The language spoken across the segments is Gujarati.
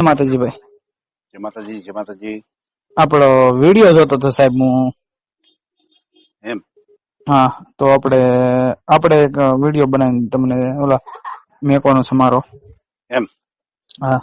જય માતાજી ભાઈ જય માતાજી જય માતાજી. આપણો વીડિયો જોતો હતો સાહેબ હું એમ? હા તો આપણે આપણે એક વીડિયો બનાવીને તમને ઓલા મેકોનો સમારોહ. એમ? હા.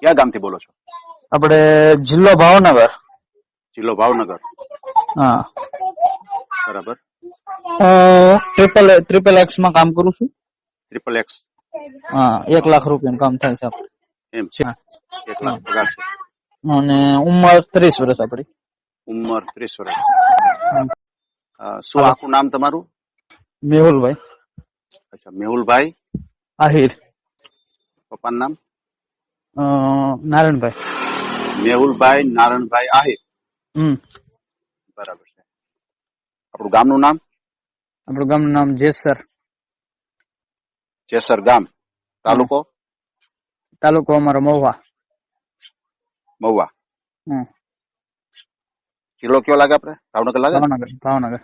ક્યાં ગામથી બોલો છો? આપણે જિલ્લો ભાવનગર. જિલ્લો ભાવનગર. હા. બરાબર. ટ્રિપલ ટ્રિપલ એક્સમાં કામ કરું છું. ટ્રિપલ એક્સ હા એક લાખ રૂપિયાનું કામ થાય છે આપણે. એમ પગાર છે? અને ઉંમર ત્રીસ વર્ષ આપણી ઉંમર ત્રીસ વર્ષ. શું આખું નામ તમારું? મેહુલભાઈ. અચ્છા મેહુલભાઈ. આહિર. પપ્પાનું નામ? અ, નારાયણભાઈ. મેહુલભાઈ નારણભાઈ આહિર. હમ. બરાબર છે. આપણું ગામનું નામ? આપણું ગામનું નામ જેસર. જેસર ગામ. તાલુકો? તાલુકો અમારો મહુવા. મહુવા? હમ. જિલ્લો કયો લાગે આપણે? ભાવનગર લાગે? ભાવનગર ભાવનગર.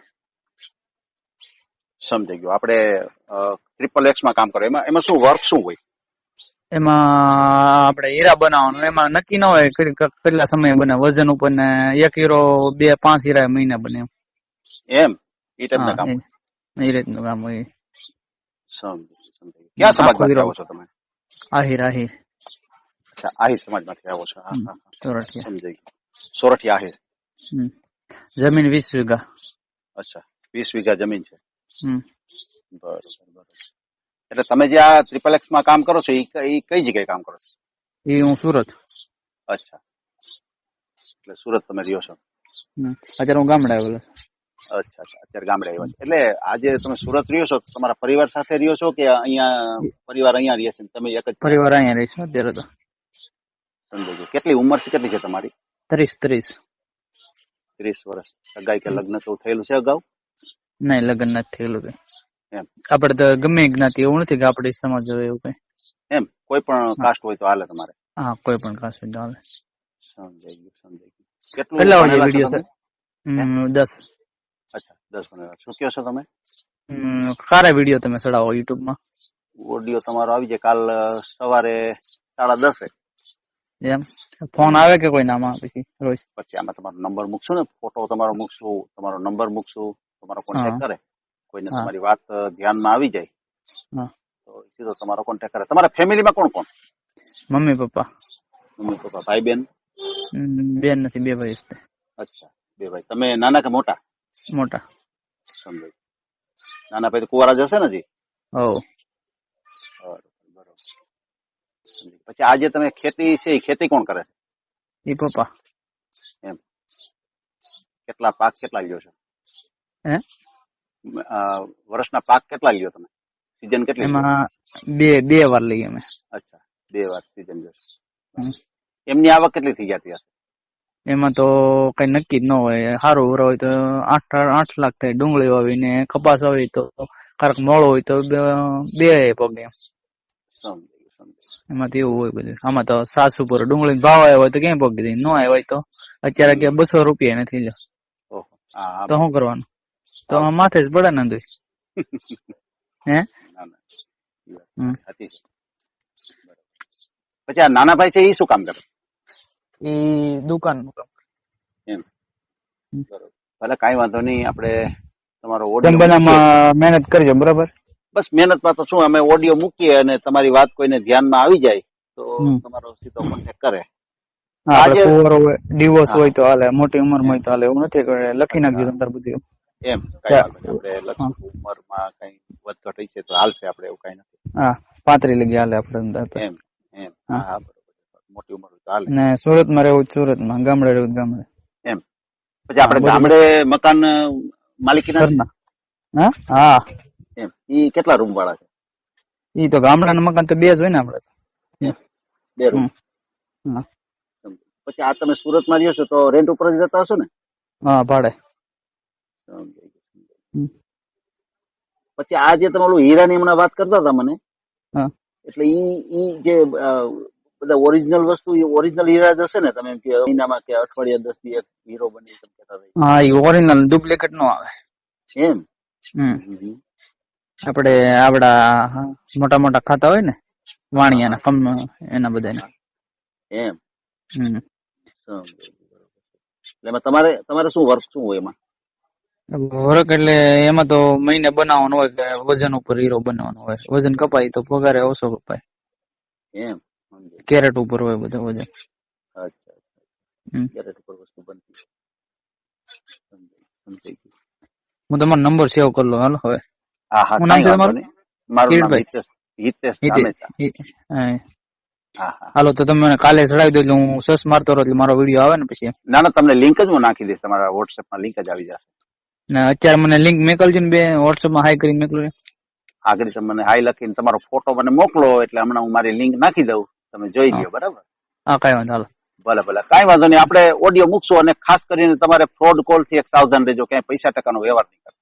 સમજાઈ ગયો. આપણે ટ્રિપલ એક્સમાં કામ કરો એમાં એમાં શું વર્ક શું હોય? એમાં આપણે હીરા બનાવવાનું. એમાં નક્કી ન હોય કેટલા સમય બને. વજન ઉપર ને એક હીરો બે પાંચ હીરા મહિને બને એમ. એ ટાઈપ હા, કામ હોય. એ- રીતનું કામ હોય. સમજાઈ ગયું, સમજાઈ ક્યાં હીરો. આવો છો તમે? આહિર આહિર. અચ્છા આહિર સમાજમાંથી આવો છો હા, હમ. હા, હા. સોરઠિયા સમજાઈ ગયું સોરઠી આહિર હમ. જમીન વીસ વીઘા અચ્છા વીસ વીઘા જમીન છે હમ. બરોબર બરોબર એટલે તમે જે આ ટ્રિપલ એક્સમાં કામ કરો છો એ કઈ કઈ જગ્યાએ કામ કરો છો? એ હું સુરત. અચ્છા. એટલે સુરત તમે રહ્યો છો. હમ. અત્યારે હું ગામડે આવેલો છું. અચ્છા અચ્છા. અત્યારે ગામડે આવ્યા છો. એટલે આજે તમે સુરત રહ્યો છો તો તમારા પરિવાર સાથે રહ્યો છો કે અહીંયા પરિવાર અહીંયા રહે છે? તમે એક જ પરિવાર અહીંયા રહીશું અત્યારે તો. સમજાઈ ગયું. કેટલી ઉંમર છે? કેટલી છે તમારી? ત્રીસ ત્રીસ. ત્રીસ વર્ષ. સગાઈ કે લગ્ન તો થયેલું છે અગાઉ? નહીં લગ્ન નથી થયેલું કઈ. એમ. તો ગમે જ્ઞાતિ એવું નથી કે આપડે સમાજ હોય એવું કઈ. એમ. કોઈ પણ કાસ્ટ હોય તો હાલે તમારે. હા કોઈ પણ કાસ્ટ હોય તો હાલે. સમજાઈ ગયું સમજાઈ ગયું. કેટલું કેટલા વાગે વીડિયો છે દસ. અચ્છા દસ ભણેલા. શું કહો છો તમે? સારા વીડિયો તમે ચડાવો યુટ્યુબમાં. ઓડિયો તમારો આવી જાય. કાલ સવારે સાડા દસે. એમ? ફોન આવે કે કોઈ નામાં પછી રોજ? પછી આમાં તમારો નંબર મૂકશો ને ફોટો તમારો મૂકશું તમારો નંબર મૂકશું તમારો કોન્ટેક્ટ કરે. કોઈને. તમારી વાત ધ્યાનમાં આવી જાય તો સીધો તમારો કોન્ટેક્ટ કરે. તમારા ફેમિલીમાં કોણ કોણ? Mummy papa. મમ્મી પપ્પા ભાઈ બેન? બેન નથી બે ભાઈ છે. અચ્છા બે ભાઈ. તમે નાના કે મોટા? મોટા. સમજાય. નાના ભાઈ તો કુવારા જશે ને જી હો બરોબર બરોબર સમજી ગયો. પછી આજે તમે ખેતી છે એ ખેતી કોણ કરે? એ પપ્પા. એમ. કેટલા પાક કેટલા લ્યો છો? હે? વર્ષના પાક કેટલા લ્યો તમે? સિઝન કેટલી એમાં બે બે વાર લઈએ અમે. અચ્છા બે વાર સિઝન હમ. એમની આવક કેટલી થઈ જતી હશે? એમાં તો કઈ નક્કી જ ન હોય. સારું ઉરો હોય તો આઠ આઠ લાખ થાય ડુંગળી હોય ને કપાસ હોય તો કારક મોળો હોય તો બે- બે પગે એમ. તો એવું હોય બધું. આમાં તો સાતસો પર ડુંગળી ભાવ આવ્યો હોય તો ક્યાંય પગી દઈ ન આવ્યો હોય તો. અત્યારે કે બસો રૂપિયા નથી લ્યો. તો શું કરવાનું? તો માથે જ પડે ને દુઈ હે? ના ના. પછી આ નાના ભાઈ છે એ શું કામ કરે? એ દુકાન એમ. હમ. બરોબર. ભલે કઈ વાંધો નહીં આપણે તમારો ઓર્ડર મહેનત કરજો બરાબર? બસ મહેનતમાં તો શું અમે ઓડિયો મૂકીએ અને તમારી વાત કોઈને ધ્યાનમાં આવી જાય તો તમારો સીધો કોન્ટેક્ટ કરે. ડિવોર્સ હોય તો હાલે મોટી ઉંમર હોય તો હાલે એવું નથી લખી નાખજો તમારે બધું. એમ કઈ આપણે લખશું ઉંમરમાં કઈ વધઘટ છે તો હાલશે આપણે એવું કઈ નથી. હા પાંત્રી લગી હાલે આપણે અંદર એમ એમ. હા. મોટી ઉંમર હોય તો હાલે. ને સુરતમાં રહેવું સુરતમાં ગામડે રહેવું ગામડે. એમ. પછી આપણે ગામડે મકાન માલિકી ના હા? હા. એમ. ઈ કેટલા રૂમ વાળા છે? ઈ તો ગામડાના મકાન તો બે જ હોય ને આપડે બે રૂમ પછી આ તમે સુરતમાં રહ્યો છો તો રેન્ટ ઉપર જ જતા હશો ને? હા ભાડે. હમ. પછી આ જે તમે ઓલું હીરાની હમણાં વાત કરતા હતા મને એટલે ઈ ઈ જે બધા ઓરિજિનલ વસ્તુ ઓરિજિનલ હીરા જશે ને તમે એમ કે મહિનામાં કે અઠવાડિયા દસ દિવસ એક હીરો બની હા ઈ ઓરિજિનલ ડુપ્લિકેટ નો આવે. એમ? હમ. આપડે મોટા મોટા ખાતા હોય ને વાણિયાના કમ એના બધા એમ. એટલે તમારે તમારે શું વર્ક શું હોય એમાં? વર્ક એટલે એમાં તો મહિને બનાવવાનું હોય કે વજન ઉપર હીરો બનાવવાનો હોય. વજન કપાય તો પગારે ઓછો કપાય. એમ કેરેટ ઉપર હોય બધું વજન. અચ્છા. ક્યારેક ઉપર વસ્તુ બનતી. હું તમારો નંબર સેવ કરી લો હાલો હવે. હા હા નામ છે તમારું? મારું હિતેશ હિતેશ હિતે- ધામેચા. હિ- હા. હા હા હાલો તો તમે મને કાલે ચડાવી દો એટલે હું સર્ચ મારતો રહો એટલે મારો વીડિયો આવે ને પછી ના ના તમને લિંક જ હું નાખી દઈશ તમારા WhatsApp માં લિંક જ આવી જશે. ને અત્યારે મને લિંક મોકલજો ને બે WhatsApp માં હાઈ કરીને મોકલો આગળ તમે મને હાઈ લખીને તમારો ફોટો મને મોકલો એટલે હમણાં હું મારી લિંક નાખી દઉં. તમે જોઈ. લ્યો બરાબર? હા કાંઈ વાંધો હાલો. ભલે ભલે. કાંઈ વાંધો નહીં આપણે ઓડિયો મૂકશું અને ખાસ કરીને તમારે ફ્રોડ કોલથી એક સાવધાન રહેજો ક્યાંય પૈસા ટકાનો વ્યવહાર નહીં કરતા.